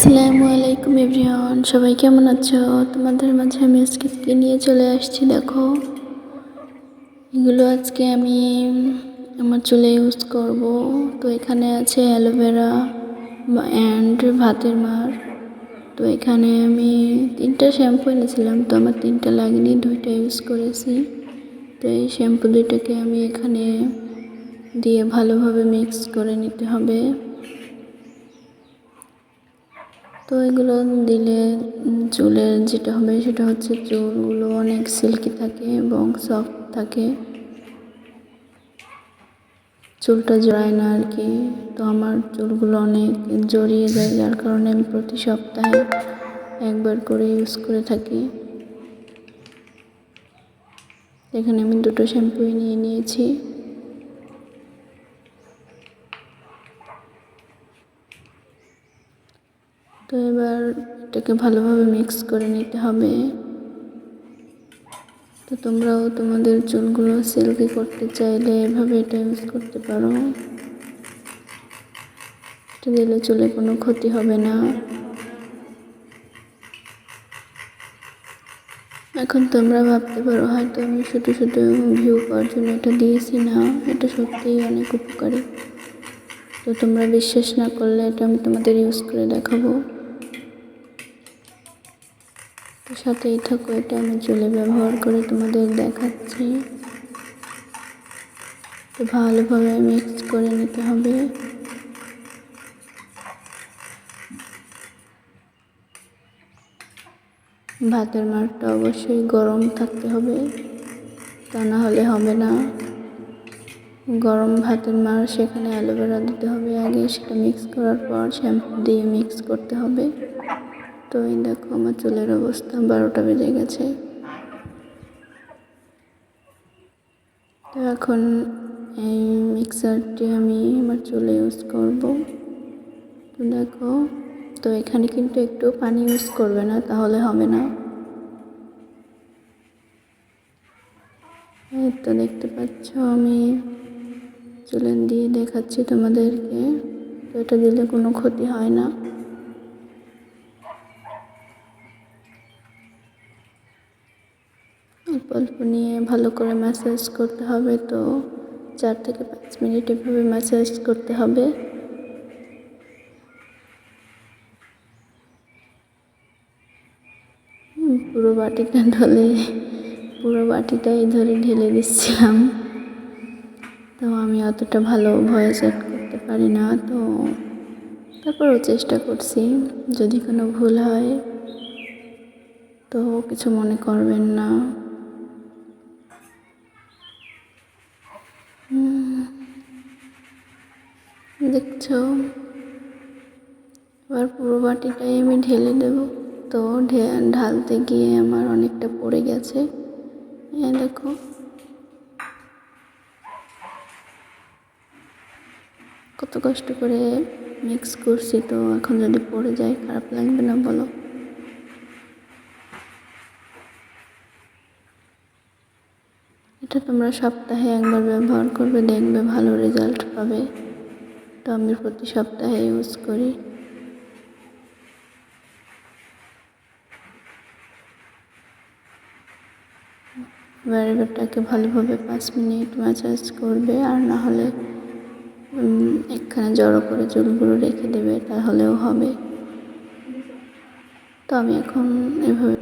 আসসালামু আলাইকুম এভরিওয়ান, সবাই কেমন আছো? তোমাদের মাঝে আমি আজকে কি নিয়ে চলে আসছি দেখো? এগুলো আজকে আমি আমার চুলে ইউজ করব। তো এখানে আছে অ্যালোভেরা অ্যান্ড ভাতের মার। তো এখানে আমি তিনটা শ্যাম্পু এনেছিলাম, তো আমার তিনটা লাগেনি, দুইটা ইউজ করেছি। তো এই শ্যাম্পু দুইটাকে আমি এখানে দিয়ে ভালোভাবে মিক্স করে নিতে হবে। তো এগুলো দিলে চুলের যেটা হবে সেটা হচ্ছে চুলগুলো অনেক সিল্কি থাকে এবং সফট থাকে। চুলটা জড়ায় না আর কি। তো আমার চুলগুলো অনেক জড়িয়ে যায়, যার কারণে আমি প্রতি সপ্তাহে একবার করে ইউজ করে থাকি। এখানে আমি দুটো শ্যাম্পুই নিয়ে নিয়েছি। তো এবার এটাকে ভালোভাবে মিক্স করে নিতে হবে। তো তোমরাও তোমাদের চুলগুলো সিল্কি করতে চাইলে এভাবে এটা ইউজ করতে পারো। এটা দিলে চুলে কোনো ক্ষতি হবে না। এখন তোমরা ভাবতে পারো, হয়তো আমি শুধু শুধু ভিউ পাওয়ার জন্য এটা দিয়েছি না, এটা সত্যিই অনেক উপকারী। তো তোমরা বিশ্বাস না করলে এটা আমি তোমাদের ইউজ করে দেখাবো। সাথেই থাকো এটা আমি চুলে ব্যবহার করে তোমাদের দেখাচ্ছি। তো ভালোভাবে মিক্স করে নিতে হবে। ভাতের মারটা অবশ্যই গরম থাকতে হবে, তা না হলে হবে না। গরম ভাতের মার সেখানে অ্যালোভেরা দিতে হবে আগে, সেটা মিক্স করার পর শ্যাম্পু দিয়ে মিক্স করতে হবে। তো এই দেখো আমার চুলের অবস্থা, বারোটা বেজে গেছে। তো এখন এই মিক্সারটি আমি আমার চুলে ইউজ করব। তো দেখো, তো এখানে কিন্তু একটু পানি ইউজ করবে না, তাহলে হবে না। এই তো দেখতে পাচ্ছ আমি চুলে দিয়ে দেখাচ্ছি তোমাদেরকে। তো এটা দিলে কোনো ক্ষতি হয় না। অল্প অল্প নিয়ে ভালো করে ম্যাসাজ করতে হবে তো চার থেকে পাঁচ মিনিট এভাবে ম্যাসাজ করতে হবে। পুরো বাটিটা ঢলে, পুরো বাটিটাই ধরে ঢেলে দিচ্ছিলাম। তো আমি অতটা ভালো ভয়েস অ্যাড করতে পারি না, তো তারপরও চেষ্টা করছি। যদি কোনো ভুল হয়, তো কিছু মনে করবেন না। দেখছ? এবার পুরো বাটিটাই আমি ঢেলে দেব। তো ঢালতে গিয়ে আমার অনেকটা পড়ে গেছে। হ্যাঁ দেখো। কত কষ্ট করে মিক্স করছি তো, এখন যদি পড়ে যায়, খারাপ লাগবে না বলো? এটা তোমরা সপ্তাহে একবার ব্যবহার করবে, দেখবে ভালো রেজাল্ট পাবে। তো আমি প্রতি সপ্তাহে ইউজ করি। এবার ভালোভাবে পাঁচ মিনিট ম্যাসাজ করবে, আর না হলে একখানে জড়ো করে চুলগুলো রেখে দেবে, তাহলেও হবে। তো আমি এখন এভাবে